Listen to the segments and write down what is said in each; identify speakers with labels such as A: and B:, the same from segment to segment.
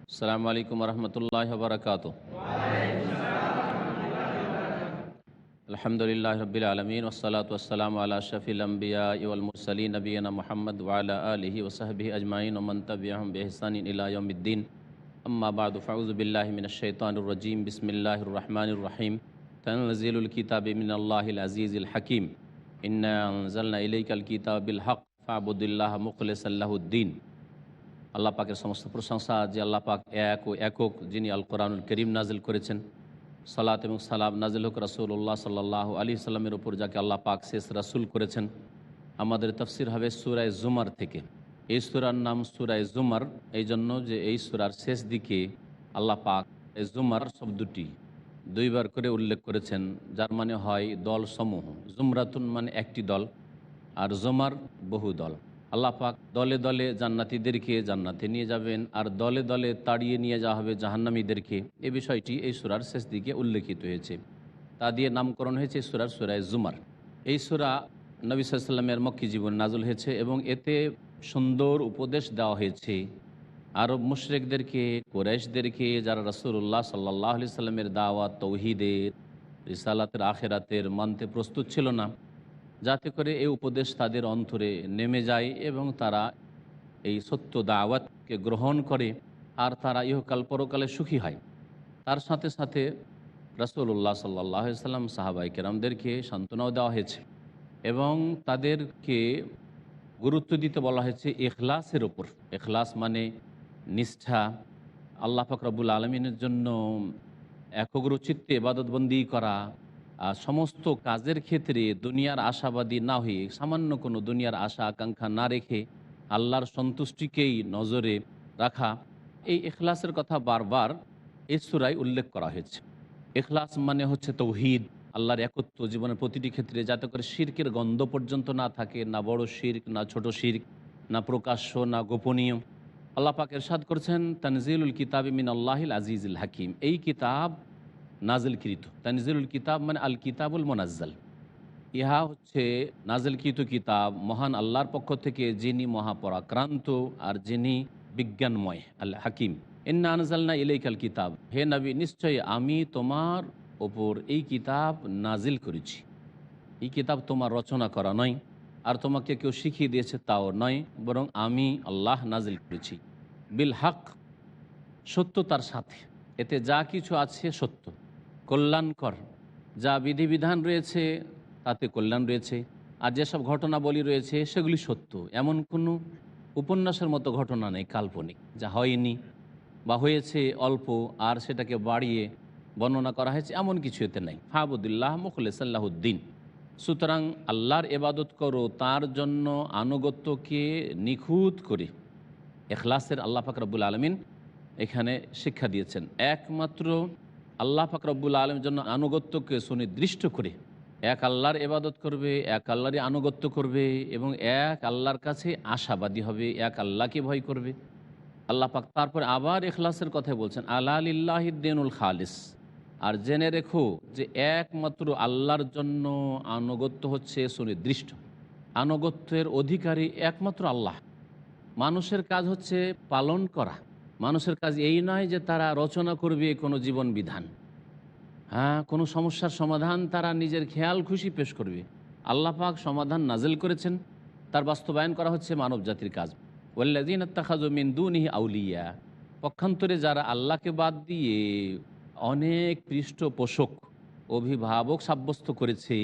A: আসসালামু আলাইকুম রহমতুল্লাহ বরকাত আলহামদুলিল্লাহ রবিল আলমিন ওসলাত ওসালাম আলা শফিল আম্বিয়া ইউল মুরসলী নবীনা মোহাম্মদ ওয়ালা আলহি ওসাহবি আজমাইন ওমন্তবিয়াহম বেহসান ইলায়ুদ্দিন আম্মা বাদ ফাউজবিল্লাহ মিন শৈতানুর রজিম বিসমিল্লাহ রহমানুর রহিম তনজিলুল কিতাব মিন আল্লাহ আজিজুল হাকিম ইন্না আনজালনা ইলাইকাল কিতাবিল হক ফাবুদুল্লাহ মুখলিস আল্লাহুদ্দিন আল্লাহ পাকের সমস্ত প্রশংসা যে আল্লাহ পাক এক ও একক যিনি আল কোরআনুল করিম নাজিল করেছেন। সালাত এবং সালাম নাজিল হক রাসুল্লাহ সাল্লাহ আলী সাল্লামের ওপর যাকে আল্লাহ পাক শেষ রাসুল করেছেন। আমাদের তফসির হবে সুরায় জুমার থেকে। এই সুরার নাম সুরায় জুমার এই জন্য যে এই সুরার শেষ দিকে আল্লাহ পাক এই জুমার শব্দটি দুইবার করে উল্লেখ করেছেন, যার মানে হয় দল সমূহ জুমরাতুন মানে একটি দল, আর জুমার বহু দল আল্লাহ পাক দলে দলে জান্নাতিদেরকে জান্নাতে নিয়ে যাবেন আর দলে দলে তাড়িয়ে নিয়ে যাওয়া হবে জাহান্নামীদেরকে। এ বিষয়টি এই সুরার শেষ দিকে উল্লেখিত হয়েছে। তা দিয়ে নামকরণ হয়েছে সুরার সুরায় জুমার। এই সুরা নবী সাল্লামের মক্কি জীবন নাজুল হয়েছে এবং এতে সুন্দর উপদেশ দেওয়া হয়েছে। আরব মুশরেকদেরকে, কোরাইশদেরকে, যারা রসুল্লাহ সাল্লাহ আলি সাল্লামের দাওয়াত, তৌহিদের, রিসালাতের, আখেরাতের মানতে প্রস্তুত ছিল না। যাতে করে এই উপদেশ তাদের অন্তরে নেমে যায় এবং তারা এই সত্য দাওয়াতকে গ্রহণ করে আর তারা ইহকাল পরকালে সুখী হয়। তার সাথে সাথে রসুল্লাহ সাল্লাহ সাল্লাম সাহাবাই কেরামদেরকে সান্ত্বনাও দেওয়া হয়েছে এবং তাদেরকে গুরুত্ব দিতে বলা হয়েছে এখলাসের ওপর এখলাস মানে নিষ্ঠা, আল্লাহ ফকরাবুল আলমিনের জন্য একগ্র চিত্তে এবাদতবন্দি করা সমস্ত কাজের ক্ষেত্রে দুনিয়ার আশাবাদী না হয়ে, সামান্য কোনো দুনিয়ার আশা, আকাঙ্ক্ষা না রেখে আল্লাহর সন্তুষ্টিকেই নজরে রাখা। এই এখলাসের কথা বারবার এই সুরায় উল্লেখ করা হয়েছে। এখলাস মানে হচ্ছে তৌহিদ, আল্লাহর একত্ব জীবনের প্রতিটি ক্ষেত্রে, যাতে করে শির্কের গন্ধ পর্যন্ত না থাকে, না বড় শির্ক, না ছোট শির্ক, না প্রকাশ্য, না গোপনীয়। আল্লাহ পাক এরশাদ করছেন, তানজিলুল কিতাব মিন আল্লাহিল আজিজুল হাকিম। এই কিতাব নাজিলকৃত। তানজিলুল কিতাব মানে আল কিতাবুল মোনাজ্জাল। ইহা হচ্ছে নাজিলকৃত কিতাব মহান আল্লাহর পক্ষ থেকে যিনি মহাপরাক্রান্ত আর যিনি বিজ্ঞানময় আল হাকিম ইন্না আনজালনা ইলাইকাল কিতাব। হে নবী, নিশ্চয়ই আমি তোমার ওপর এই কিতাব নাজিল করেছি। এই কিতাব তোমার রচনা করা নয়, আর তোমাকে কেউ শিখিয়ে দিয়েছে তাও নয়, বরং আমি আল্লাহ নাজিল করেছি। বিল হক সত্যতার সাথে। এতে যা কিছু আছে সত্য। কল্যাণকর। যা বিধিবিধান রয়েছে, তাতে কল্যাণ রয়েছে। আর যেসব ঘটনাবলী রয়েছে, সেগুলি সত্য। এমন কোনো উপন্যাসের মতো ঘটনা নেই, কাল্পনিক, যা হয়নি বা হয়েছে অল্প আর সেটাকে বাড়িয়ে বর্ণনা করা হয়েছে। এমন কিছু এতে নেই। ফাহাবুদুল্লাহ মুখলে সাল্লাহুদ্দিন সুতরাং আল্লাহর এবাদত করো, তার জন্য আনুগত্যকে নিখুঁত করে। এখলাসের আল্লাহ ফাকরাবুল আলমিন এখানে শিক্ষা দিয়েছেন। একমাত্র আল্লাহ ফাকরাবুল আলমের জন্য আনুগত্যকে সুনির্দিষ্ট করে। এক আল্লাহর এবাদত করবে, এক আল্লাহরই আনুগত্য করবে এবং এক আল্লাহর কাছে আশাবাদী হবে, এক আল্লাহকে ভয় করবে। আল্লাহ পাক তারপর আবার এখলাসের কথা বলছেন আল্লাহ আলিল্লাহিদ্দিনুল খালিস। আর জেনে রেখো যে একমাত্র আল্লাহর জন্য আনুগত্য হচ্ছে সুনির্দিষ্ট। আনুগত্যের অধিকারী একমাত্র আল্লাহ। মানুষের কাজ হচ্ছে পালন করা। মানুষের কাজ এই নয় যে তারা রচনা করবে কোনো জীবন বিধান। হ্যাঁ কোনো সমস্যার সমাধান তারা নিজের খেয়াল খুশি পেশ করবে। আল্লাহ পাক সমাধান নাজেল করেছেন। তার বাস্তবায়ন করা হচ্ছে মানব জাতির কাজ ওল্লাদিন আত্মাখাজ আউলিয়া। পক্ষান্তরে যারা আল্লাহকে বাদ দিয়ে অনেক পৃষ্ঠপোষক, অভিভাবক সাব্যস্ত করেছে,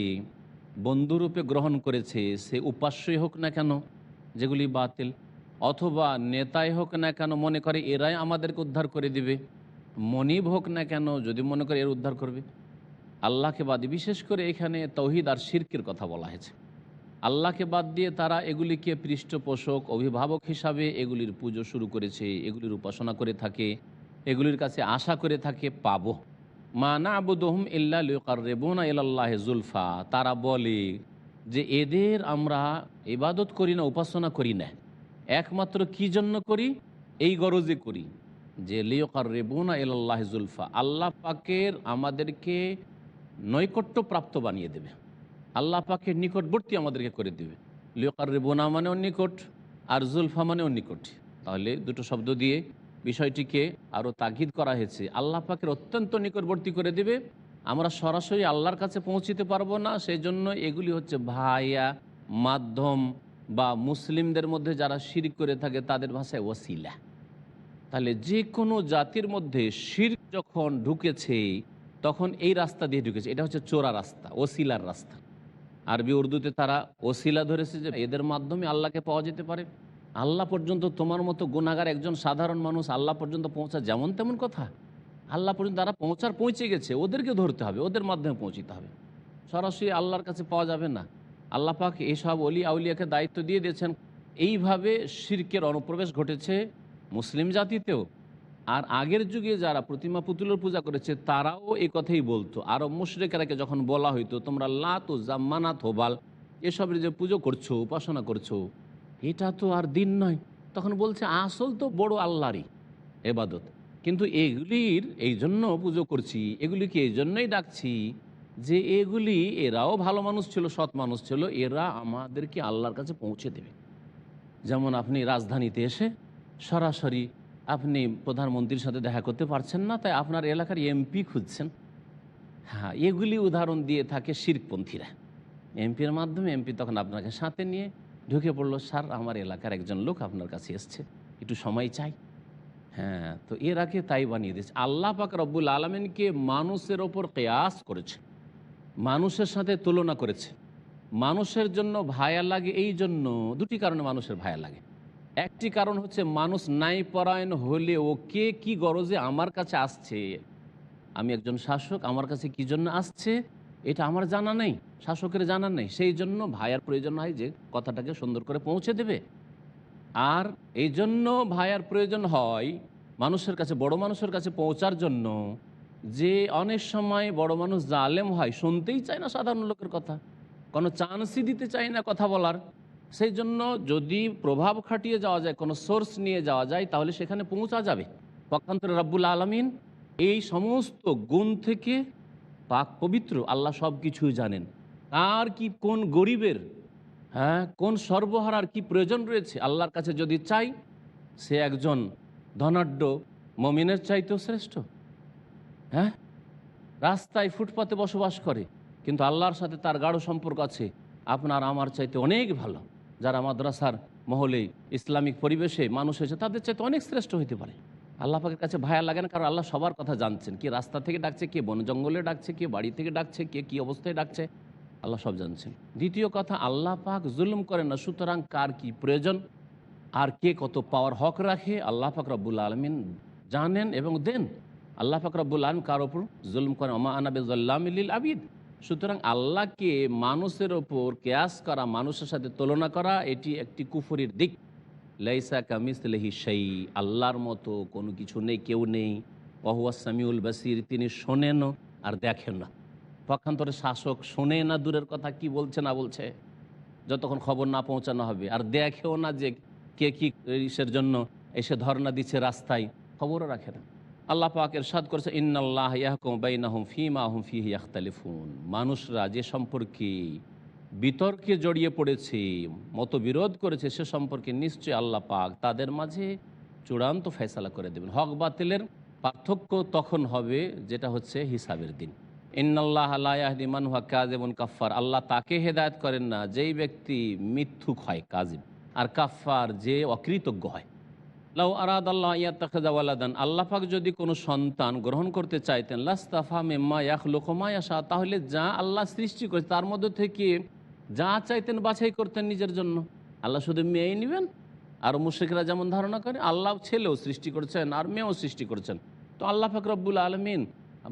A: বন্ধুরূপে গ্রহণ করেছে, সে উপাস্যই হোক না কেন, যেগুলি বাতিল। অথবা নেতাই হোক না কেন মনে করে এরাই আমাদেরকে উদ্ধার করে দিবে। মনিব হোক না কেন যদি মনে করে এর উদ্ধার করবে। আল্লাহকে বাদ বিশেষ করে এখানে তৌহিদ আর শির্কের কথা বলা হয়েছে। আল্লাহকে বাদ দিয়ে তারা এগুলিকে পৃষ্ঠপোষক, অভিভাবক হিসাবে এগুলির পুজো শুরু করেছে, এগুলির উপাসনা করে থাকে, এগুলির কাছে আশা করে থাকে, পাবো। মা না আবুদহম ইল্লা রেবোনা ইল্লাহ জুলফা তারা বলে যে, এদের আমরা ইবাদত করি না, উপাসনা করি না। একমাত্র কি জন্য করি? এই গরজে করি। যে লিওকার রেবুনা এল্লাহ জুলফা, আল্লাহ পাকের আমাদেরকে নৈকট্য প্রাপ্ত বানিয়ে দেবে। আল্লাহ পাকের নিকটবর্তী আমাদেরকে করে দেবে। লিওকার রেবুনা মানেও নিকট আর জুলফা মানেও নিকট তাহলে দুটো শব্দ দিয়ে বিষয়টিকে আরও তাগিদ করা হয়েছে। আল্লাহ পাকের অত্যন্ত নিকটবর্তী করে দেবে। আমরা সরাসরি আল্লাহর কাছে পৌঁছিতে পারব না। সেই জন্য এগুলি হচ্ছে ভাইয়া মাধ্যম বা মুসলিমদের মধ্যে যারা শির করে থাকে, তাদের ভাষায় ওসিলা তাহলে যে কোনো জাতির মধ্যে শির যখন ঢুকেছে, তখন এই রাস্তা দিয়ে ঢুকেছে। এটা হচ্ছে চোরা রাস্তা ওসিলার রাস্তা। আরবি উর্দুতে তারা ওসিলা ধরেছে যে এদের মাধ্যমে আল্লাহকে পাওয়া যেতে পারে। আল্লাহ পর্যন্ত তোমার মতো গুণাগার একজন সাধারণ মানুষ আল্লাহ পর্যন্ত পৌঁছা যেমন তেমন কথা। আল্লাহ পর্যন্ত তারা পৌঁছার, পৌঁছে গেছে। ওদেরকে ধরতে হবে, ওদের মাধ্যমে পৌঁছিতে হবে। সরাসরি আল্লাহর কাছে পাওয়া যাবে না। আল্লাহ পাক এইসব অলি আউলিয়াকে দায়িত্ব দিয়ে দিয়েছেন। এইভাবে শির্কের অনুপ্রবেশ ঘটেছে মুসলিম জাতিতেও। আর আগের যুগে যারা প্রতিমা পুতুলের পূজা করেছে, তারাও এই কথাই বলতো। আরব মুশরেকেরাকে যখন বলা হইতো, তোমরা লাত জাম্মানাত হোবাল, এসবের যে পুজো করছ, উপাসনা করছ, এটা তো আর দিন নয়। তখন বলছে, আসল তো বড় আল্লাহরই এবাদত। কিন্তু এগুলির, এই জন্য পুজো করছি, এগুলিকে এই জন্যই ডাকছি যে এগুলি এরাও ভালো মানুষ ছিল, সৎ মানুষ ছিল, এরা আমাদেরকে আল্লাহর কাছে পৌঁছে দেবে। যেমন আপনি রাজধানীতে এসে সরাসরি আপনি প্রধানমন্ত্রীর সাথে দেখা করতে পারছেন না, তাই আপনার এলাকার এমপি খুঁজছেন। হ্যাঁ এগুলি উদাহরণ দিয়ে থাকে শিরপন্থীরা। এমপির মাধ্যমে এমপি তখন আপনাকে সাথে নিয়ে ঢুকে পড়ল, স্যার, আমার এলাকার একজন লোক আপনার কাছে এসছে, একটু সময় চাই। হ্যাঁ তো এর আগে তাই বানিয়ে দিয়েছে। আল্লাহ পাক রব্বুল আলমিনকে মানুষের ওপর কেয়াস করেছে। মানুষের সাথে তুলনা করেছে। মানুষের জন্য ভায়া লাগে এই জন্য দুটি কারণে মানুষের ভায়া লাগে। একটি কারণ হচ্ছে মানুষ নাই পরায়ণ হলে ও কে কি গরজে আমার কাছে আসছে। আমি একজন শাসক, আমার কাছে কি জন্য আসছে? এটা আমার জানা নেই, শাসকের জানা নেই। সেই জন্য ভাইয়ার প্রয়োজন হয় যে কথাটাকে সুন্দর করে পৌঁছে দেবে। আর এই জন্য ভাইয়ার প্রয়োজন হয় মানুষের কাছে, বড় মানুষের কাছে পৌঁছার জন্য যে অনেক সময় বড় মানুষ জালেম হয়, শুনতেই চায় না সাধারণ লোকের কথা। কোনো চান্সই দিতে চায় না কথা বলার। সেই জন্য যদি প্রভাব খাটিয়ে যাওয়া যায়, কোনো সোর্স নিয়ে যাওয়া যায়, তাহলে সেখানে পৌঁছা যাবে। পক্ষান্তরে রব্বুল আলমিন এই সমস্ত গুণ থেকে পাক পবিত্র, আল্লাহ সব কিছুই জানেন। কার কি কোন গরিবের হ্যাঁ কোন সর্বহারার কি প্রয়োজন রয়েছে, আল্লাহর কাছে যদি চাই, সে একজন ধনাঢ্য, মমিনের চাইতেও শ্রেষ্ঠ। হ্যাঁ? রাস্তায় ফুটপাতে বসবাস করে, কিন্তু আল্লাহর সাথে তার গাঢ় সম্পর্ক আছে। আপনার আমার চাইতে অনেক ভালো। যারা মাদ্রাসার মহলে ইসলামিক পরিবেশে মানুষ হয়েছে, তাদের চাইতে অনেক শ্রেষ্ঠ হতে পারে। আল্লাহ পাকের কাছে ভায়া লাগে না, কারণ আল্লাহ সবার কথা জানছেন। কে রাস্তা থেকে ডাকছে, কে বন জঙ্গলে ডাকছে, কে বাড়ি থেকে ডাকছে, কে কী অবস্থায় ডাকছে, আল্লাহ সব জানছেন। দ্বিতীয় কথা, আল্লাহ পাক জুলুম করেন না, সুতরাং কার কি প্রয়োজন? আর কে কত পাওয়ার হক রাখে, আল্লাহ পাক রব্বুল আলমিন জানেন এবং দেন। আল্লাহ পাক রব্বুল আলম কার ওপর জুলুম করে করেন আমা আনাবিল আবিদ। সুতরাং আল্লাহকে মানুষের ওপর কেয়াস করা, মানুষের সাথে তুলনা করা, এটি একটি কুফরির দিক। লাইসা কামিসলেহি সেই আল্লাহর মতো কোনো কিছু নেই, কেউ নেই। ওহুয়া সামিউল বাসির, তিনি শোনেন আর দেখেন না। পক্ষান্তরে শাসক শোনে না, দূরের কথা কি বলছে না বলছে। যতক্ষণ খবর না পৌঁছানো হবে, আর দেখেও না যে কে কি ইসের জন্য এসে ধর্ণা দিচ্ছে রাস্তায়, খবরও রাখে না। আল্লাহ পাক এরশাদ করেছে, ইন্নাল্লাহ ইয়াহকুম বাইনাহুম ফিমা হুম ফিহি ইয়াখতালিফুন। মানুষরা যে সম্পর্কে বিতর্কে জড়িয়ে পড়েছে, মতবিরোধ করেছে, সে সম্পর্কে নিশ্চয়ই আল্লাহ পাক তাদের মাঝে চূড়ান্ত ফয়সালা করে দেবেন। হক বাতিলের পার্থক্য তখন হবে, যেটা হচ্ছে হিসাবের দিন। ইন্নাল্লাহ আল্লাহদি মানুহা কাজেমন কাফার আল্লাহ তাকে হেদায়ত করেন না, যেই ব্যক্তি মিথ্যুক হয় কাজিম আর কাফার যে অকৃতজ্ঞ হয়। লাউ আরাদ আল্লাহ ইয়াত্তাখাদাওয়ালাদান যদি কোনো সন্তান গ্রহণ করতে চাইতেন, লাস্তাফা মেম্মা ইয়াখ লোকমা ইয়াসা তাহলে যা আল্লাহ সৃষ্টি করেছে, তার মধ্যে থেকে যা চাইতেন বাছাই করতেন নিজের জন্য। আল্লাহ শুধু মেয়েই নেবেন? আর মুশ্রিকরা যেমন ধারণা করে, আল্লাহ ছেলেও সৃষ্টি করছেন আর মেয়েও সৃষ্টি করছেন। তো আল্লাহ পাক রব্বুল আলমিন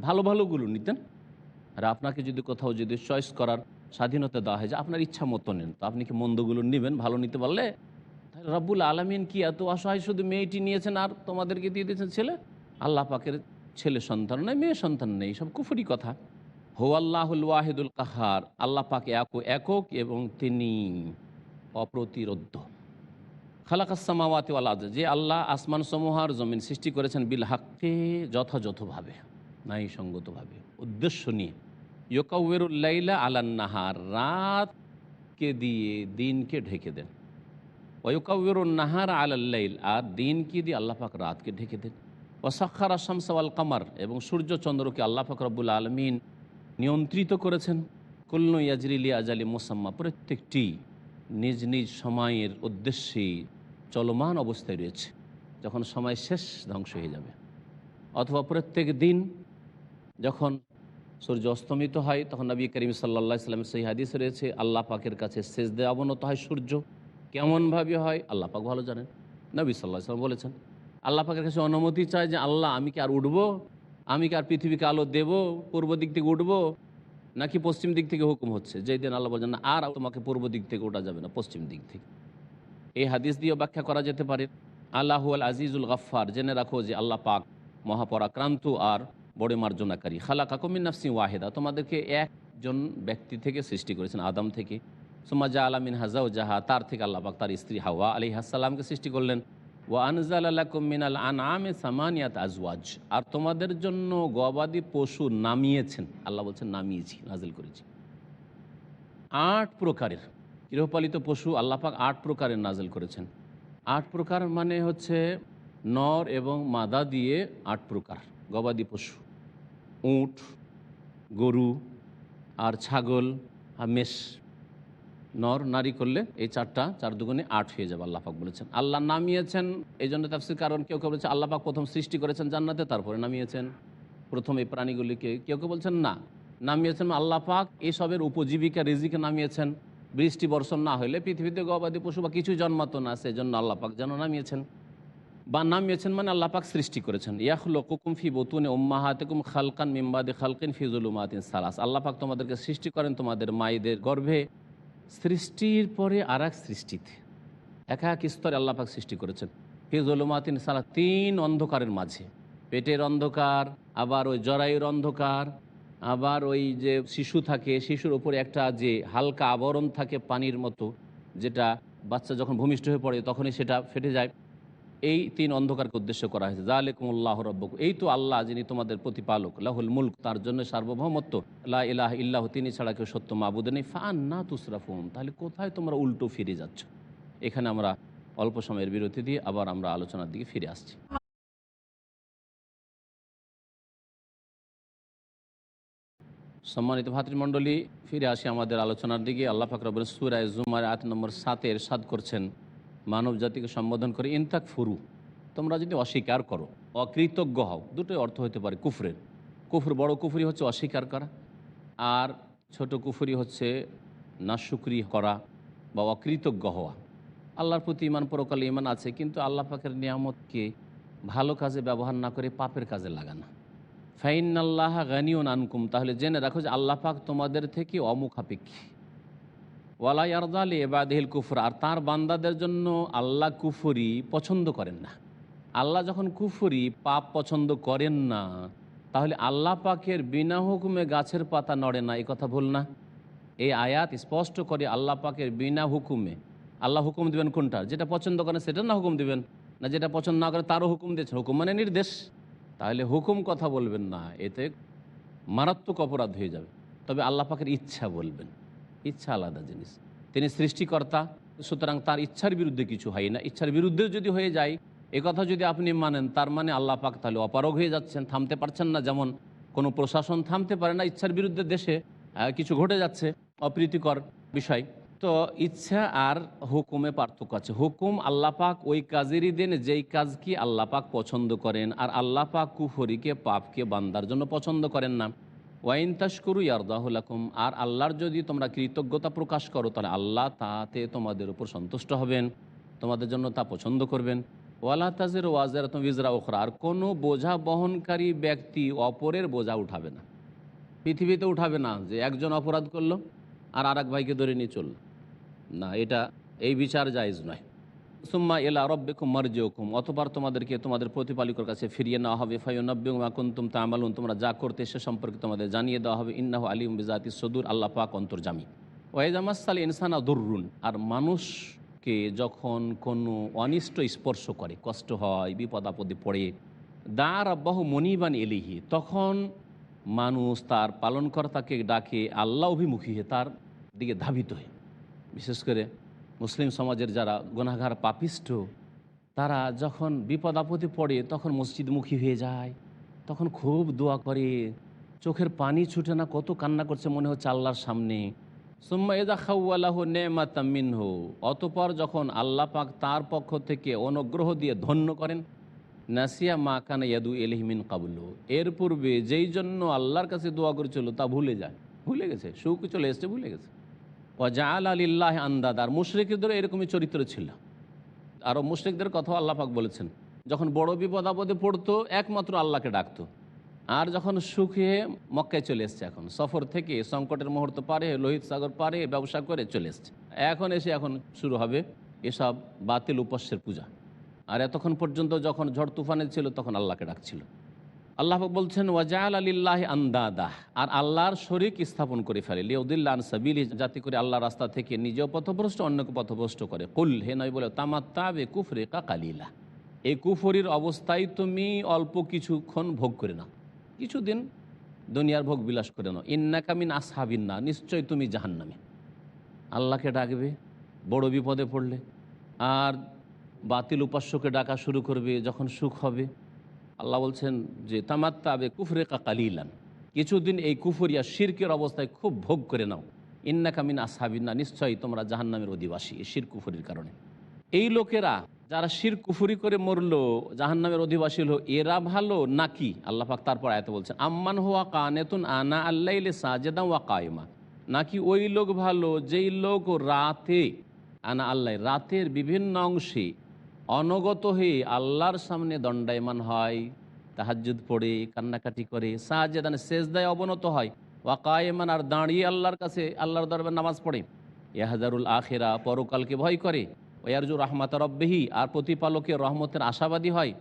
A: ভালো ভালোগুলো নিতেন। আর আপনাকে যদি কোথাও যদি চয়েস করার স্বাধীনতা দেওয়া হয় যে আপনার ইচ্ছা মতো নেন, তো আপনি কি মন্দগুলো নেবেন ভালো নিতে পারলে? রব্বুল আলমিন কি এত অসহায় শুধু মেয়েটি নিয়েছেন আর তোমাদেরকে দিয়ে দিয়েছেন ছেলে? আল্লাহ পাকের ছেলে সন্তান নেই মেয়ে সন্তান নেই, সব কুফুরি কথা। হো আল্লাহুল ওয়াহিদুল কাহার, আল্লাহ পাকে এক একক এবং তিনি অপ্রতিরোধ্য। খালাকাসামাওয়াতি আল্লাহ যে আল্লাহ আসমান সমূহার জমিন সৃষ্টি করেছেন বিল হাক্কে যথাযথভাবে নাই সঙ্গতভাবে উদ্দেশ্য নিয়ে ইয়োকাউরুল্লাইলা আলান্নাহার রাতকে দিয়ে দিনকে ঢেকে দেন। ওয়ুকাউর নাহার আলাল্লাইল আর দিন কি দিয়ে? আল্লাহ পাক রাতকে ঢেকে দেন। ওসাক্ষার আসামসাওয়াল কামার এবং সূর্য চন্দ্রকে আল্লাহ রব্বুল আলমিন নিয়ন্ত্রিত করেছেন। কুল্লু ইয়াজরিলি আজালি মোসাম্মা। প্রত্যেকটি নিজ নিজ সময়ের উদ্দেশ্যে চলমান অবস্থায় রয়েছে। যখন সময় শেষ, ধ্বংস হয়ে যাবে। অথবা প্রত্যেক দিন যখন সূর্য অস্তমিত হয়, তখন নবী করিম সাল্লা সাল্লামের সেই হাদিস রয়েছে, আল্লাহ পাকের কাছে শেষ দেওয়া অবনত হয় সূর্য। কেমনভাবে হয়? আল্লাহ পাক ভালো জানেন। নবী সাল্লাহ সাল্লাম বলেছেন, আল্লাহ পাকের কাছে অনুমতি চায় যে, আল্লাহ, আমি কি আর উঠবো? আমি কি আর পৃথিবীকে আলো দেব? পূর্ব দিক থেকে উঠবো? নাকি পশ্চিম দিক থেকে হুকুম হচ্ছে? যেই দিন আল্লাহ বলছেন না, আর তোমাকে পূর্ব দিক থেকে ওঠা যাবে না, পশ্চিম দিক থেকে। এই হাদিস দিয়েও ব্যাখ্যা করা যেতে পারে। আল্লাহ আল আজিজুল গাফার জেনে রাখো যে আল্লাহ পাক মহাপরাক্রান্ত আর বড় মার্জনাকারী। খালা কাকুমিন নাফসি ওয়াহেদা, তোমাদেরকে একজন ব্যক্তি থেকে সৃষ্টি করেছেন, আদম থেকে। সুমা জা আলামিন হাজাও জাহা তার থেকে আল্লাপাক তার স্ত্রী হাওয়া আলী হাসাল্লামকে সৃষ্টি করলেন। ও আনজাল আল্লাহ আন আমে সামানিয়াত আজওয়াজ। আর তোমাদের জন্য গবাদি পশু নামিয়েছেন। আল্লাহ বলছেন, নামিয়েছি, নাজিল করেছি। আট প্রকারের গৃহপালিত পশু আল্লাপাক আট প্রকারের নাজেল করেছেন। আট প্রকার মানে হচ্ছে নর এবং মাদা দিয়ে আট প্রকার, গবাদি পশু। উট, গরু, আর ছাগল, আর মেষ। নর নারী করলে এই চারটা চার দুগুণে আট হয়ে যাবে আল্লাপাক বলেছেন। আল্লাহ নামিয়েছেন এই জন্য তাফসির কারণ কেউ কেউ বলেছে আল্লাপাক প্রথম সৃষ্টি করেছেন জান্নাতে, তারপরে নামিয়েছেন। প্রথম এই প্রাণীগুলিকে কেউ কেউ বলছেন না, নামিয়েছেন আল্লাহ পাক এসবের উপজীবিকা রিজিকে নামিয়েছেন। বৃষ্টি বর্ষণ না হলে পৃথিবীতে গবাদি পশু বা কিছু জন্মাতো না সেই জন্য আল্লাহপাক যেন নামিয়েছেন। বা নামিয়েছেন মানে আল্লাহ পাক সৃষ্টি করেছেন। ইয়াহল কুকুম ফি বতুনে উম্মাহাতেকুম খালকান মিম্বাদে খালকিন ফিজুলুমাতিন সালাস। আল্লাহ পাক তোমাদেরকে সৃষ্টি করেন তোমাদের মায়েদের গর্ভে সৃষ্টির পরে আর এক সৃষ্টিতে। এক এক স্তরে আল্লাপাক সৃষ্টি করেছেন। ফিজুলুমাতিন সালা তিন অন্ধকারের মাঝে। পেটের অন্ধকার, আবার ওই জরায়ুর অন্ধকার, আবার ওই যে শিশু থাকে, শিশুর ওপরে একটা যে হালকা আবরণ থাকে পানির মতো, যেটা বাচ্চা যখন ভূমিষ্ঠ হয়ে পড়ে, তখনই সেটা ফেটে যায়। এই তিন অন্ধকারকে উদ্দেশ্য করা হয়েছে। জালেকুমুল্লাহ রব্বক এই তো আল্লাহ যিনি তোমাদের প্রতিপালক, লাহুল মুল্ক, তার জন্য সার্বভৌমত্ব। লা ইলাহ ইল্লাহ, তিনি ছাড়া কেউ সত্য মাবুদ নেই। ফান না তুসরাফুন। তাহলে কোথায় তোমরা উল্টো ফিরে যাচ্ছ? এখানে আমরা অল্প সময়ের বিরতি দিয়ে আবার আমরা আলোচনার দিকে ফিরে আসছি। সম্মানিত ভাতৃমণ্ডলী, ফিরে আসি আমাদের আলোচনার দিকে। আল্লাহ ফাকরাবুল সুরায় জুমার আট নম্বর সাতের সাদ করছেন। মানব জাতিকে সম্বোধন করে, ইনতাক ফুরু, তোমরা যদি অস্বীকার করো, অকৃতজ্ঞ হও। দুটোই অর্থ হতে পারে কুফরের। কুফর বড় কুফরি হচ্ছে অস্বীকার করা, আর ছোট কুফরি হচ্ছে নাশুকরি করা বা অকৃতজ্ঞ হওয়া। আল্লাহর প্রতি ইমান পরকালে ইমান আছে, কিন্তু আল্লাহ পাকের নিয়ামতকে ভালো কাজে ব্যবহার না করে পাপের কাজে লাগানো। ফাইন আল্লাহ গানিউন আনকুম, তাহলে জেনে রাখো যে আল্লাহ পাক তোমাদের থেকে অমুখাপেক্ষী। ওয়ালা ইয়ারদালি এবাদহিল কুফর, আর তার বান্দাদের জন্য আল্লাহ কুফরি পছন্দ করেন না। আল্লাহ যখন কুফরি, পাপ পছন্দ করেন না, তাহলে আল্লাহ পাকের বিনা হুকুমে গাছের পাতা নড়ে না, এই কথা ভুল না। এই আয়াত স্পষ্ট করে আল্লাহ পাকের বিনা হুকুমে। আল্লাহ হুকুম দিবেন কোনটা? যেটা পছন্দ করেন সেটা না হুকুম দিবেন। না যেটা পছন্দ না করে তারও হুকুম দিয়েছেন। হুকুম মানে নির্দেশ। তাহলে হুকুম কথা বলবেন না, এতে মারাত্মক অপরাধ হয়ে যাবে। তবে আল্লাহ পাকের ইচ্ছা বলবেন। ইচ্ছা আলাদা জিনিস। তিনি সৃষ্টিকর্তা, সুতরাং তার ইচ্ছার বিরুদ্ধে কিছু হয় না। ইচ্ছার বিরুদ্ধেও যদি হয়ে যায়, এ কথা যদি আপনি মানেন, তার মানে আল্লাহ পাক তাহলে অপারগ হয়ে যাচ্ছেন, থামতে পারছেন না। যেমন কোনো প্রশাসন থামতে পারে না ইচ্ছার বিরুদ্ধে দেশে কিছু ঘটে যাচ্ছে, অপ্রীতিকর বিষয়। তো ইচ্ছা আর হুকুমে পার্থক্য আছে। হুকুম আল্লাহ পাক ওই কাজেরই দেন, যেই কাজ কি আল্লাহ পাক পছন্দ করেন। আর আল্লাহ পাক কুফরিকে, পাপকে, বান্দার জন্য পছন্দ করেন না। ওয়াইন তাস্করু ইয়ারদাহুলাকুম আর আল্লাহর যদি তোমরা কৃতজ্ঞতা প্রকাশ করো, তাহলে আল্লাহ তাতে তোমাদের উপর সন্তুষ্ট হবেন, তোমাদের জন্য তা পছন্দ করবেন। ওয়ালা তাজের ওয়াজের তুমি ইজরা ওখরা আর কোনো বোঝা বহনকারী ব্যক্তি অপরের বোঝা উঠাবে না। পৃথিবীতে উঠাবে না যে একজন অপরাধ করল, আর আর ভাইকে ধরে নিয়ে চলল। না, এটা, এই বিচার জায়জ নয়। সুম্মা এলা রব্বেকুম মার্জিউকুম অতবার তোমাদেরকে তোমাদের প্রতিপালিকর কাছে ফিরিয়ে নেওয়া হবে। ফাইনাব্বিউম আকুন্তুম তামালুন, তোমরা যা করতে সে সম্পর্কে তোমাদের জানিয়ে দেওয়া হবে। ইন্নাহ আলিম বিজাতি সদুর, আল্লাহ পাক অন্তর্জামী। ওয়াইজামাসাল ইনসানা দুররুন, আর মানুষকে যখন কোনো অনিষ্ট স্পর্শ করে, কষ্ট হয়, বিপদ আপদে পড়ে, দা রব্বাহু মনিবান এলিহি তখন মানুষ তার পালনকর্তাকে ডাকে, আল্লাহ অভিমুখী হয়ে তার দিকে ধাবিত হয়ে বিশেষ করে মুসলিম সমাজের যারা গুনাগার পাপিষ্ট তারা যখন বিপদ আপদে পড়ে, তখন মসজিদমুখী হয়ে যায়, তখন খুব দোয়া করে। চোখের পানি ছুটে না, কত কান্না করছে, মনে হচ্ছে আল্লাহর সামনে। সুম্মা এদা খাউআলাহ নেমাতামিন হো অতপর যখন আল্লাহ পাক তার পক্ষ থেকে অনুগ্রহ দিয়ে ধন্য করেন, নাসিয়া মা কানা ইয়াদু এলহিমিন কাবুল এর পূর্বে যেই জন্য আল্লাহর কাছে দোয়া করেছিল তা ভুলে যায়, ভুলে গেছে, সুখ চলে এসছে, ভুলে গেছে। ওয়াজাল আলিল্লাহ আন্দাদ। আর মুশরিকদের এরকমই চরিত্র ছিল। আরও মুশরিকদের কথাও আল্লাহ পাক বলেছেন, যখন বড় বিপদ আপদে পড়তো, একমাত্র আল্লাহকে ডাকতো। আর যখন সুখে মক্কায় চলে এসছে এখন, সফর থেকে সংকটের মুহূর্ত পারে, লোহিত সাগর পারে, ব্যবসা করে চলে এসছে। এখন এসে এখন শুরু হবে এসব বাতিল উপাস্যের পূজা। আর এতক্ষণ পর্যন্ত যখন ঝড় তুফানে ছিল, তখন আল্লাহকে ডাকছিল। আল্লাহ বলছেন ওয়াজাল আলিল্লাহ আন্দাদাহ আর আল্লাহর শরিক স্থাপন করে ফেলে। লিউদ্দিল্লা সাবিল, যাতে করে আল্লাহ রাস্তা থেকে নিজেও পথভ্রষ্ট, অন্যকে পথভ্রষ্ট করে। কুল, হে নয় বলে তামাত্তাবে কুফরে কাকালিলা এই কুফরির অবস্থায় তুমি অল্প কিছুক্ষণ ভোগ করে নাও। কিছুদিন দুনিয়ার ভোগ বিলাস করে নাও। ইন্নাকামিন আসহাবিন্না নিশ্চয় তুমি জাহান্নামে। আল্লাহকে ডাকবে, বড় বিপদে পড়লে, আর বাতিল উপাস্যকে ডাকা শুরু করবে, যখন সুখ হবে। আল্লাহ বলছেন যে তামাত্তা আবে কুফরে কাকালিলান কিছুদিন এই কুফরিয়া শিরকের অবস্থায় খুব ভোগ করে নাও। ইন্নাকামিন আসহাবিন্না নিশ্চয়ই তোমরা জাহান্নামের অধিবাসী এই শির কুফরির কারণে। এই লোকেরা যারা শির কুফুরি করে মরলো, জাহান্নামের অধিবাসী হলো, এরা ভালো নাকি? আল্লাহ পাক তারপর আয়তে বলছেন, আম্মান হুয়া কানেতুন আনা আল্লাহ সাজেদা ওয়া কায়মা। নাকি ওই লোক ভালো, যেই লোক রাতে, আনা আল্লাহ রাতের বিভিন্ন অংশে অনগত হয়ে আল্লাহর সামনে দণ্ডায়মান হয়, তাহাজ্জুদ পড়ে, কান্নাকাটি করে সাজেদান শেষদায় অবনত হয় ওয়া কায়েমান আর দাঁড়িয়ে আল্লাহর কাছে, আল্লাহর দরবার নামাজ পড়ে। ইয়াহাজারুল আখেরা পরকালকে ভয় করে। ওয়ারজু রহমাত রব্বেহি, আর প্রতিপালকের রহমতের আশাবাদী হয়।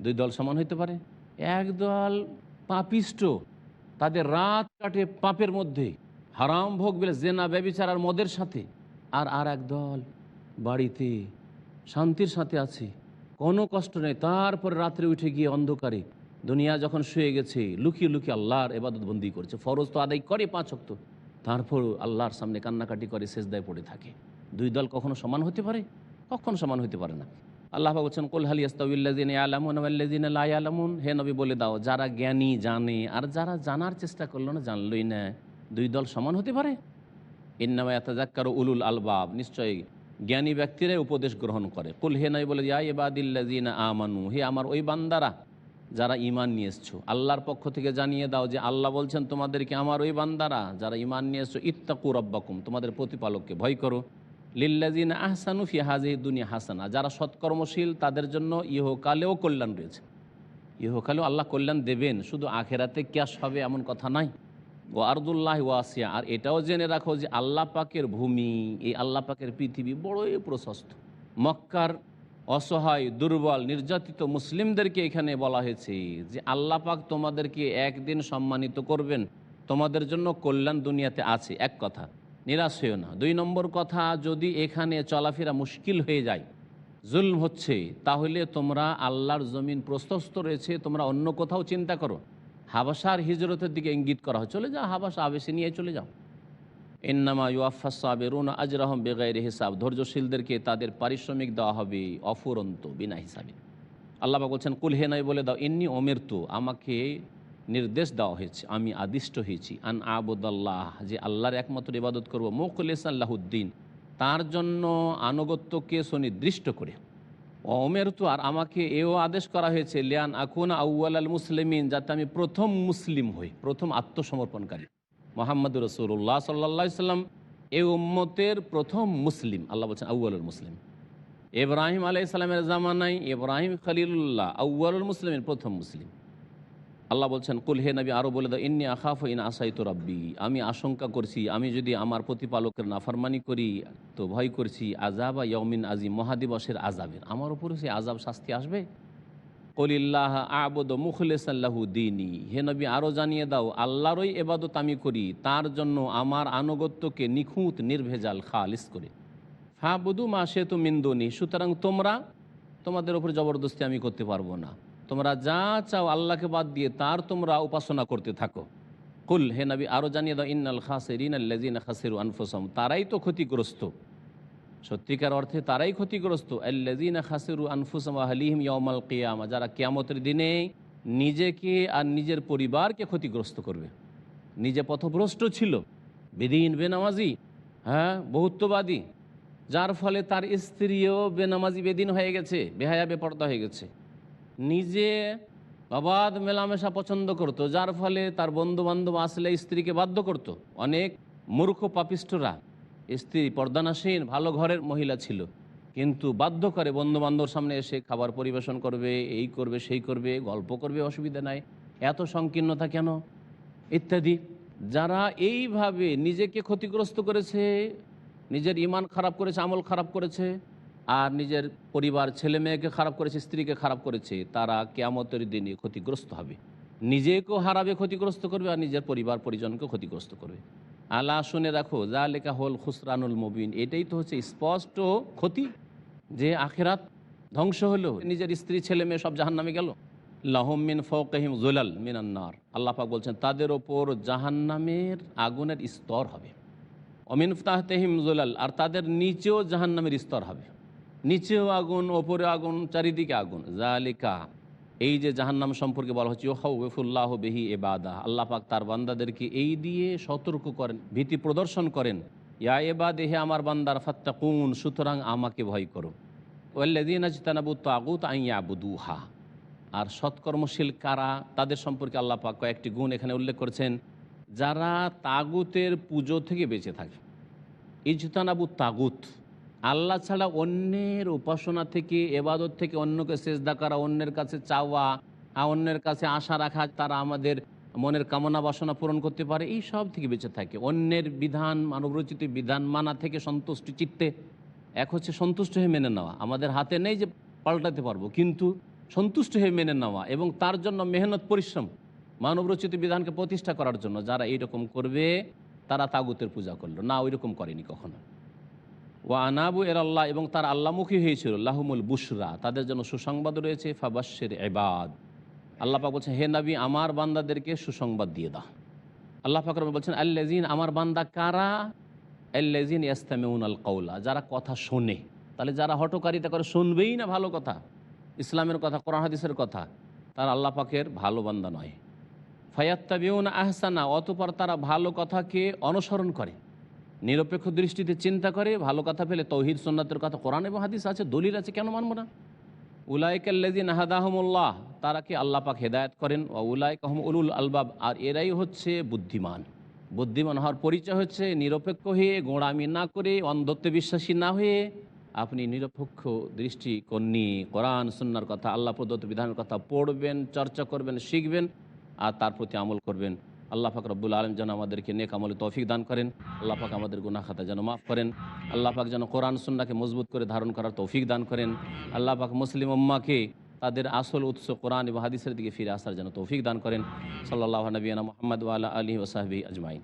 A: দুই দল সমান হইতে পারে। একদল পাপিষ্ট, তাদের রাত কাটে পাপের মধ্যে, হারাম ভোগ বেলে জেনা ব্যবিচার আর মদের সাথে। আর আর এক দল বাড়িতে শান্তির সাথে আছে। কোনো কষ্ট নেই। তারপরে রাত্রে উঠে গিয়ে অন্ধকারে দুনিয়া যখন শুয়ে গেছে, লুকিয়ে লুকিয়ে আল্লাহর এবাদত বন্দি করছে। ফরজ তো আদায় করে পাঁচ অক্ত তারপর আল্লাহর সামনে কান্নাকাটি করে শেষদায় পড়ে থাকে। দুই দল কখনো সমান হতে পারে? কখনো সমান হতে পারে না। আল্লাহ বলছেন, কোল হালিয়াস্তাউল্লাদিন আলামুন আল্লাদিন লাই আলামুন হে নবী, বলে দাও, যারা জ্ঞানী জানে, আর যারা জানার চেষ্টা করল না, জানলই না। দুই দল সমান হতে পারে? ইন্নামা এতাজাক্কার উলুল আলবাব। নিশ্চয়ই জ্ঞানী ব্যক্তিরাই উপদেশ গ্রহণ করে। কুল হে নয় বলে, ইয়া এবাদিল্লাজিনা আমানু, হে আমার ওই বান্দারা, যারা ইমান নিয়ে এসছো, আল্লাহর পক্ষ থেকে জানিয়ে দাও যে আল্লাহ বলছেন, তোমাদেরকে আমার ওই বান্দারা, যারা ইমান নিয়ে এসছো, ইত্তাকু রব্বাকুম, তোমাদের প্রতিপালককে ভয় করো। লিল্লাজিন আহসানু ফি হাজি দুনিয়া হাসানা, যারা সৎকর্মশীল, তাদের জন্য ইহকালেও কল্যাণ রয়েছে। ইহকালেও আল্লাহ কল্যাণ দেবেন, শুধু আখেরাতে ক্যাশ হবে এমন কথা নাই। ও আরদুল্লাহ ওয়াসিয়া। আর এটাও জেনে রাখো যে আল্লাহ পাকের ভূমি, এই আল্লাহ পাকের পৃথিবী বড়ই প্রশস্ত। মক্কার অসহায়, দুর্বল, নির্যাতিত মুসলিমদেরকে এখানে বলা হয়েছে যে আল্লাহ পাক তোমাদেরকে একদিন সম্মানিত করবেন। তোমাদের জন্য কল্যাণ দুনিয়াতে আছে, এক কথা। নিরাশ হয়েও না। দুই নম্বর কথা, যদি এখানে চলাফেরা মুশকিল হয়ে যায়, জুলম হচ্ছে, তাহলে তোমরা আল্লাহর জমিন প্রশস্ত রয়েছে, তোমরা অন্য কোথাও চিন্তা করো। হাবাসার হিজরতের দিকে ইঙ্গিত করা হয়, চলে যাও হাবাসা আবেশে নিয়ে চলে যাও। এন্নামা ইউআফা সাবেরুন আজরাহম বেগাইর হিসাব, ধৈর্যশীলদেরকে তাদের পারিশ্রমিক দেওয়া হবে অফুরন্ত, বিনা হিসাবে। আল্লাহ বলছেন, কুল হে নয় বলে দাও এমনি অমের তো আমাকে নির্দেশ দেওয়া হয়েছে, আমি আদিষ্ট হয়েছি, আন আবুদাল্লাহ, যে আল্লাহর একমাত্র ইবাদত করব মোকুল সাল্লাহুদ্দিন তার জন্য আনুগত্যকে সুনির্দিষ্ট করে। অমের তো আর আমাকে এও আদেশ করা হয়েছে, লিয়ান আকুন আউ্য়াল আল মুসলিমিন, যাতে আমি প্রথম মুসলিম হই, প্রথম আত্মসমর্পণকারী। মোহাম্মদ রসুল্লাহ সাল্লা সাল্লাম, এ উম্মতের প্রথম মুসলিম, আল্লাহ বলছেন আউ্য়ালুল মুসলিম। ইব্রাহিম আলাইসালামের জামানায় ইব্রাহিম খালিলুল্লাহ মুসলিমের প্রথম মুসলিম। আল্লাহ বলছেন, কুল হে নবী আরও বলে দাও, ইন্নি আখাফ ইন আসাইতো রাব্বি। আমি আশঙ্কা করছি, আমি যদি আমার প্রতিপালকের নাফরমানি করি, তো ভয় করছি আজাবা ইয়মিন আজিম মহাদিবসের আজাবের আমার উপরে সে আজাব শাস্তি আসবে? কলিল্লাহ আবদ মুখলেসাল্লাহু দিনী। হে নবী আরও জানিয়ে দাও, আল্লাহরই এবাদত আমি করি, তার জন্য আমার আনুগত্যকে নিখুঁত, নির্ভেজাল, খালিস করে। ফা বধু মা সে তো মিন্দনি সুতরাং তোমরা তোমাদের ওপর জবরদস্তি আমি করতে পারব না। তোমরা যা চাও আল্লাহকে বাদ দিয়ে তার তোমরা উপাসনা করতে থাকো। কুল, হে নবী আরও জানিয়ে দাও, ইন্নাল খাসের ইনাল্লাজিন খাসের আনফসম তারাই তো ক্ষতিগ্রস্ত। সত্যিকার অর্থে তারাই ক্ষতিগ্রস্ত। আল্লাজিনা খাসিরু আনফুসাম আহলিহিম ইয়মাল কেয়ামা, যারা কেয়ামতের দিনে নিজেকে আর নিজের পরিবারকে ক্ষতিগ্রস্ত করবে। নিজে পথভ্রষ্ট ছিল, বেদিন, বেনামাজি হ্যাঁ বহুত্ববাদী। যার ফলে তার স্ত্রীও বেনামাজি, বেদিন হয়ে গেছে, বেহায়া, বেপর্দা হয়ে গেছে। নিজে অবাধ মেলামেশা পছন্দ করত, যার ফলে তার বন্ধু বান্ধব আসলে স্ত্রীকে বাধ্য করত। অনেক মূর্খ পাপিষ্টরা স্ত্রী পর্দানাসীন ভালো ঘরের মহিলা ছিল। কিন্তু বাধ্য করে বন্ধু বান্ধব সামনে এসে খাবার পরিবেশন করবে, এই করবে, সেই করবে, গল্প করবে, অসুবিধা নাই। এত সংকীর্ণতা কেন? ইত্যাদি। যারা এইভাবে নিজেকে ক্ষতিগ্রস্ত করেছে, নিজের ইমান খারাপ করেছে, আমল খারাপ করেছে আর নিজের পরিবার, ছেলে মেয়েকে খারাপ করেছে, স্ত্রীকে খারাপ করেছে, তারা কেয়ামতের দিনে ক্ষতিগ্রস্ত হবে। নিজেকেও হারাবে, ক্ষতিগ্রস্ত করবে আর নিজের পরিবার, পরিজনকেও ক্ষতিগ্রস্ত করবে। আল্লাহ, শুনে রাখো যা লেখা হল খুসরানুল মুবিন, এটাই তো হচ্ছে স্পষ্ট ক্ষতি যে আখেরাত ধ্বংস হলো। নিজের স্ত্রী, ছেলে মেয়ে সব জাহান নামে গেল। লাহম মিন ফৌকহিম জুলাল মিনান্নার আল্লাহ পাক বলছেন, তাদের ওপর জাহান্নামের আগুনের স্তর হবে। অমিন তাহতেহিম জুলাল আর তাদের নিচেও জাহান্নামের স্তর হবে। নিচেও আগুন, ওপরে আগুন, চারিদিকে আগুন। জালিকা এই যে জাহান্নাম সম্পর্কে বলা হচ্ছে ওহাউফুল্লাহ বেহি এবাদা আল্লাহ পাক তার বান্দাদেরকে এই দিয়ে সতর্ক করেন, ভীতি প্রদর্শন করেন। ইয়া এবা দেহে আমার বান্দার ফাত্তা ফাত্তাকুন, সুতরাং আমাকে ভয় করো। ওয়াল্লাদিন তাগুত আর সৎকর্মশীল কারা? তাদের সম্পর্কে আল্লাহ পাক কয়েকটি গুণ এখানে উল্লেখ করেছেন। যারা তাগুতের পুজো থেকে বেঁচে থাকে। ইজতানাবু তাগুত আল্লাহ ছাড়া অন্যের উপাসনা থেকে, এবাদত থেকে অন্যকে সেজদা করা, অন্যের কাছে চাওয়া অন্যের কাছে আশা রাখা তারা আমাদের মনের কামনা বাসনা পূরণ করতে পারে, এই সব থেকে বেঁচে থাকে। অন্যের বিধান মানবরচিত বিধান মানা থেকে সন্তুষ্টি চিত্তে এক হচ্ছে সন্তুষ্ট হয়ে মেনে নেওয়া। আমাদের হাতে নেই যে পাল্টাতে পারব, কিন্তু সন্তুষ্ট হয়ে মেনে নেওয়া এবং তার জন্য মেহনত, পরিশ্রম, মানবরচিত বিধানকে প্রতিষ্ঠা করার জন্য যারা এইরকম করবে, তারা তাগুতের পূজা করল। না, ওইরকম করেনি কখনো। ও আনাবু এর আল্লাহ এবং তার আল্লাহমুখী হয়েছিল, লাহমুল বুসরা তাদের জন্য সুসংবাদ রয়েছে ফাবাসের এবাদ আল্লাহ পাক বলছেন, হে নবী, আমার বান্দাদেরকে সুসংবাদ দিয়ে দাও। আল্লাহ পাক বলছেন আল্লাজিন আমার বান্দা কারা? আল্লাজিন ইয়াস্তামেউন আল কৌলা যারা কথা শোনে। তাহলে যারা হটকারিতা করে, শুনবেই না ভালো কথা। ইসলামের কথা, কোরআন হাদিসের কথা, তার আল্লাহ পাকের ভালো বান্দা নয়। ফায়াত্তাবিউন আহসানা, অতপর তারা ভালো কথাকে অনুসরণ করে। নিরপেক্ষ দৃষ্টিতে চিন্তা করে, ভালো কথা ফেলে তৌহিদ সন্ন্যতের কথা কোরআন এবং হাদিস আছে, দলিল আছে, কেন মানব না? উলাইকাল্লাজিন হাদাহমুল্লাহ, তারা কি আল্লাহ পাক হেদায়ত করেন? ও উলাইক আহম উলুল আলবাব, আর এরাই হচ্ছে বুদ্ধিমান। বুদ্ধিমান হওয়ার পরিচয় হচ্ছে নিরপেক্ষ হয়ে, গোড়ামি না করে, অন্ধত্বে বিশ্বাসী না হয়ে, আপনি নিরপেক্ষ দৃষ্টিকোণ নিয়ে কোরআন, সুন্নার কথা, আল্লাহ প্রদত্ত বিধানের কথা পড়বেন, চর্চা করবেন, শিখবেন, আর তার প্রতি আমল করবেন। আল্লাহ পাক রব্বুল আলম যেন আমাদেরকে নেক আমলে তৌফিক দান করেন। আল্লাহ পাক আমাদের গুনা খাতা যেন মাফ করেন। আল্লাহ পাক যেন কোরআন সুন্নাকে মজবুত করে ধারণ করার তৌফিক দান করেন। আল্লাহ পাক মুসলিম উম্মাকে তাদের আসল উৎস কোরআন এবং হাদিসের দিকে ফিরে আসার যেন তৌফিক দান করেন। সাল্লাহ নবীনা মোহাম্মদ ওয়ালা আলী ওসাহবি আজমাইন।